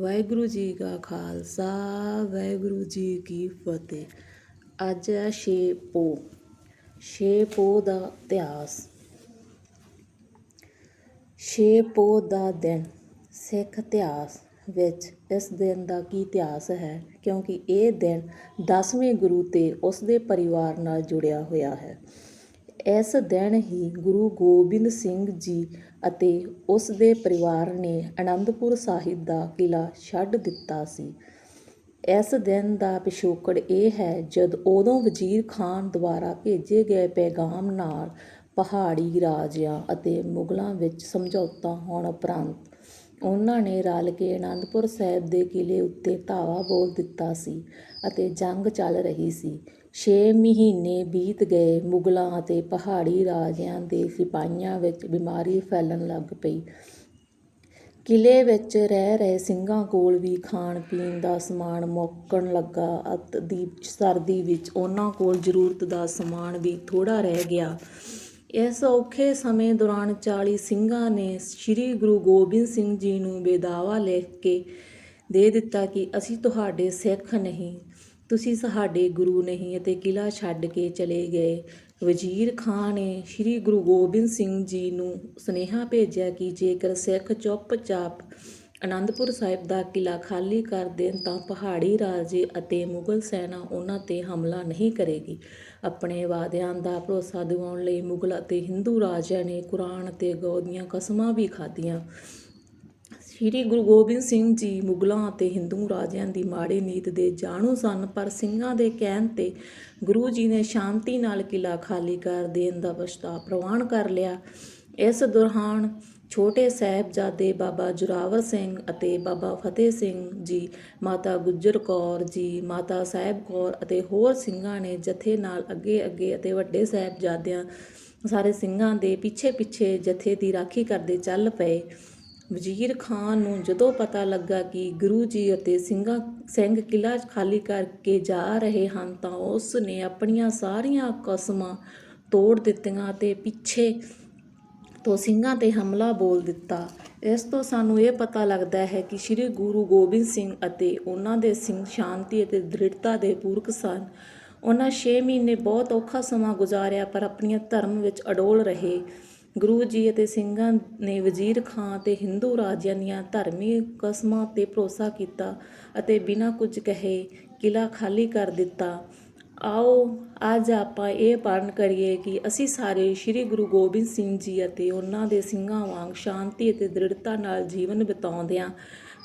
ਵਾਹਿਗੁਰੂ ਜੀ ਕਾ ਖਾਲਸਾ, ਵਾਹਿਗੁਰੂ ਜੀ ਕੀ ਫਤਿਹ। ਅੱਜ ਹੈ ਛੇ ਪੋ। ਛੇ ਪੋ ਦਾ ਇਤਿਹਾਸ। ਛੇ ਪੋ ਦਾ ਦਿਨ, ਸਿੱਖ ਇਤਿਹਾਸ ਵਿੱਚ ਇਸ ਦਿਨ ਦਾ ਕੀ ਇਤਿਹਾਸ ਹੈ? ਕਿਉਂਕਿ ਇਹ ਦਿਨ 10ਵੇਂ ਗੁਰੂ ਤੇ ਉਸ ਦੇ ਪਰਿਵਾਰ ਨਾਲ ਜੁੜਿਆ ਹੋਇਆ ਹੈ। ਇਸ ਦਿਨ ਹੀ ਗੁਰੂ ਗੋਬਿੰਦ ਸਿੰਘ ਜੀ ਅਤੇ ਉਸ ਦੇ ਪਰਿਵਾਰ ਨੇ ਅਨੰਦਪੁਰ ਸਾਹਿਬ ਦਾ ਕਿਲਾ ਛੱਡ ਦਿੱਤਾ ਸੀ। ਇਸ ਦਿਨ ਦਾ ਪਿਛੋਕੜ ਇਹ ਹੈ, ਜਦ ਉਦੋਂ ਵਜ਼ੀਰ ਖਾਨ ਦੁਆਰਾ ਭੇਜੇ ਗਏ ਪੈਗਾਮ ਨਾਲ ਪਹਾੜੀ ਰਾਜਿਆਂ ਅਤੇ ਮੁਗਲਾਂ ਵਿੱਚ ਸਮਝੌਤਾ ਹੋਣ ਉਪਰੰਤ ਉਹਨਾਂ ਨੇ ਰਲ ਕੇ ਅਨੰਦਪੁਰ ਸਾਹਿਬ ਦੇ ਕਿਲੇ ਉੱਤੇ ਧਾਵਾ ਬੋਲ ਦਿੱਤਾ ਸੀ ਅਤੇ ਜੰਗ ਚੱਲ ਰਹੀ ਸੀ। ਛੇ ਮਹੀਨੇ ਬੀਤ ਗਏ, ਮੁਗਲਾਂ ਅਤੇ ਪਹਾੜੀ ਰਾਜਿਆਂ ਦੇ ਸਿਪਾਹੀਆਂ ਵਿੱਚ ਬਿਮਾਰੀ ਫੈਲਣ ਲੱਗ ਪਈ। ਕਿਲੇ ਵਿੱਚ ਰਹਿ ਰਹੇ ਸਿੰਘਾਂ ਕੋਲ ਵੀ ਖਾਣ ਪੀਣ ਦਾ ਸਮਾਨ ਮੁੱਕਣ ਲੱਗਾ। ਅਤੇ ਦੀਪ ਸਰਦੀ ਵਿੱਚ ਉਹਨਾਂ ਕੋਲ ਜ਼ਰੂਰਤ ਦਾ ਸਮਾਨ ਵੀ ਥੋੜਾ ਰਹਿ ਗਿਆ। ਇਸ ਔਖੇ ਸਮੇਂ ਦੌਰਾਨ 40 ਸਿੰਘਾਂ ਨੇ ਸ੍ਰੀ ਗੁਰੂ ਗੋਬਿੰਦ ਸਿੰਘ ਜੀ ਨੂੰ ਬੇਦਾਵਾ ਲਿਖ ਕੇ ਦੇ ਦਿੱਤਾ ਕਿ ਅਸੀਂ ਤੁਹਾਡੇ ਸਿੱਖ ਨਹੀਂ, ਤੁਸੀਂ ਸਾਡੇ ਗੁਰੂ ਨਹੀਂ ਅਤੇ ਕਿਲਾ ਛੱਡ ਕੇ ਚਲੇ ਗਏ। ਵਜ਼ੀਰ ਖਾਨ ਨੇ ਸ੍ਰੀ ਗੁਰੂ ਗੋਬਿੰਦ ਸਿੰਘ ਜੀ ਨੂੰ ਸੁਨੇਹਾ ਭੇਜਿਆ ਕਿ ਜੇਕਰ ਸਿੱਖ ਚੁੱਪਚਾਪ ਅਨੰਦਪੁਰ ਸਾਹਿਬ ਦਾ ਕਿਲਾ ਖਾਲੀ ਕਰ ਦੇਣ ਤਾਂ ਪਹਾੜੀ ਰਾਜੇ ਅਤੇ ਮੁਗਲ ਸੈਨਾ ਉਹਨਾਂ ਤੇ ਹਮਲਾ ਨਹੀਂ ਕਰੇਗੀ। ਆਪਣੇ ਵਾਅਦਿਆਂ ਦਾ ਭਰੋਸਾ ਦਿਵਾਉਣ ਲਈ ਮੁਗਲ ਅਤੇ ਹਿੰਦੂ ਰਾਜਿਆਂ ਨੇ ਕੁਰਾਨ ਅਤੇ ਗੋ ਦੀਆਂ ਕਸਮਾਂ ਵੀ ਖਾਧੀਆਂ। ਸ੍ਰੀ ਗੁਰੂ ਗੋਬਿੰਦ ਸਿੰਘ ਜੀ ਮੁਗਲਾਂ ਅਤੇ ਹਿੰਦੂ ਰਾਜਿਆਂ ਦੀ ਮਾੜੀ ਨੀਤ ਦੇ ਜਾਣੂ ਸਨ, ਪਰ ਸਿੰਘਾਂ ਦੇ ਕਹਿਣ ਤੇ ਗੁਰੂ ਜੀ ਨੇ ਸ਼ਾਂਤੀ ਨਾਲ ਕਿਲਾ ਖਾਲੀ ਕਰ ਦੇਣ ਦਾ ਪ੍ਰਸਤਾਵ ਪ੍ਰਵਾਨ ਕਰ ਲਿਆ। ਇਸ ਦੌਰਾਨ ਛੋਟੇ ਸਾਹਿਬਜ਼ਾਦੇ ਬਾਬਾ ਜੁਰਾਵਰ ਸਿੰਘ ਅਤੇ ਬਾਬਾ ਫਤਿਹ ਸਿੰਘ ਜੀ, ਮਾਤਾ ਗੁੱਜਰ ਕੌਰ ਜੀ, ਮਾਤਾ ਸਾਹਿਬ ਕੌਰ ਅਤੇ ਹੋਰ ਸਿੰਘਾਂ ਨੇ ਜਥੇ ਨਾਲ ਅੱਗੇ ਅੱਗੇ ਅਤੇ ਵੱਡੇ ਸਾਹਿਬਜ਼ਾਦਿਆਂ ਸਾਰੇ ਸਿੰਘਾਂ ਦੇ ਪਿੱਛੇ ਪਿੱਛੇ ਜਥੇ ਦੀ ਰਾਖੀ ਕਰਦੇ ਚੱਲ ਪਏ। ਵਜ਼ੀਰ ਖਾਨ ਨੂੰ ਜਦੋਂ ਪਤਾ ਲੱਗਾ ਕਿ ਗੁਰੂ ਜੀ ਅਤੇ ਸਿੰਘਾਂ, ਸਿੰਘ ਕਿਲਾ ਖਾਲੀ ਕਰਕੇ ਜਾ ਰਹੇ ਹਨ ਤਾਂ ਉਸ ਨੇ ਆਪਣੀਆਂ ਸਾਰੀਆਂ ਕਸਮਾਂ ਤੋੜ ਦਿੱਤੀਆਂ ਤੇ ਪਿੱਛੇ ਤੋਂ ਸਿੰਘਾਂ ਤੇ ਹਮਲਾ ਬੋਲ ਦਿੱਤਾ। ਇਸ ਤੋਂ ਸਾਨੂੰ ਇਹ ਪਤਾ ਲੱਗਦਾ ਹੈ ਕਿ ਸ੍ਰੀ ਗੁਰੂ ਗੋਬਿੰਦ ਸਿੰਘ ਅਤੇ ਉਹਨਾਂ ਦੇ ਸਿੰਘ ਸ਼ਾਂਤੀ ਅਤੇ ਦ੍ਰਿੜਤਾ ਦੇ ਪੂਰਕ ਸਨ। ਉਹਨਾਂ 6 ਮਹੀਨੇ ਬਹੁਤ ਔਖਾ ਸਮਾਂ ਗੁਜ਼ਾਰਿਆ, ਪਰ ਆਪਣੀਆਂ ਧਰਮ ਵਿੱਚ ਅਡੋਲ ਰਹੇ। ਗੁਰੂ ਜੀ ਅਤੇ ਸਿੰਘਾਂ ਨੇ ਵਜ਼ੀਰ ਖਾਂ ਤੇ ਹਿੰਦੂ ਰਾਜਿਆਂ ਦੀਆਂ ਧਰਮੀ ਕਸਮਾਂ ਤੇ ਭਰੋਸਾ ਕੀਤਾ ਅਤੇ ਬਿਨਾਂ ਕੁਝ ਕਹੇ ਕਿਲਾ ਖਾਲੀ ਕਰ ਦਿੱਤਾ। ਆਓ, ਅੱਜ ਆਪਾਂ ਇਹ ਪਾਰਨ ਕਰੀਏ ਕਿ ਅਸੀਂ ਸਾਰੇ ਸ੍ਰੀ ਗੁਰੂ ਗੋਬਿੰਦ ਸਿੰਘ ਜੀ ਅਤੇ ਉਹਨਾਂ ਦੇ ਸਿੰਘਾਂ ਵਾਂਗ ਸ਼ਾਂਤੀ ਅਤੇ ਦ੍ਰਿੜਤਾ ਨਾਲ ਜੀਵਨ ਬਿਤਾਉਂਦਿਆਂ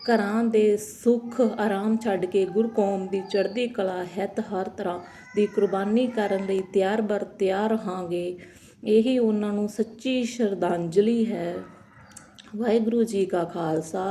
ਘਰਾਂ ਦੇ ਸੁੱਖ ਆਰਾਮ ਛੱਡ ਕੇ ਗੁਰ ਕੌਮ ਦੀ ਚੜ੍ਹਦੀ ਕਲਾ ਹਿੱਤ ਹਰ ਤਰ੍ਹਾਂ ਦੀ ਕੁਰਬਾਨੀ ਕਰਨ ਲਈ ਤਿਆਰ ਬਰ ਤਿਆਰ ਰਹਾਂਗੇ ਇਹੀ ਉਹਨਾਂ ਨੂੰ ਸੱਚੀ ਸ਼ਰਧਾਂਜਲੀ ਹੈ। ਵਾਹਿਗੁਰੂ ਜੀ ਕਾ ਖਾਲਸਾ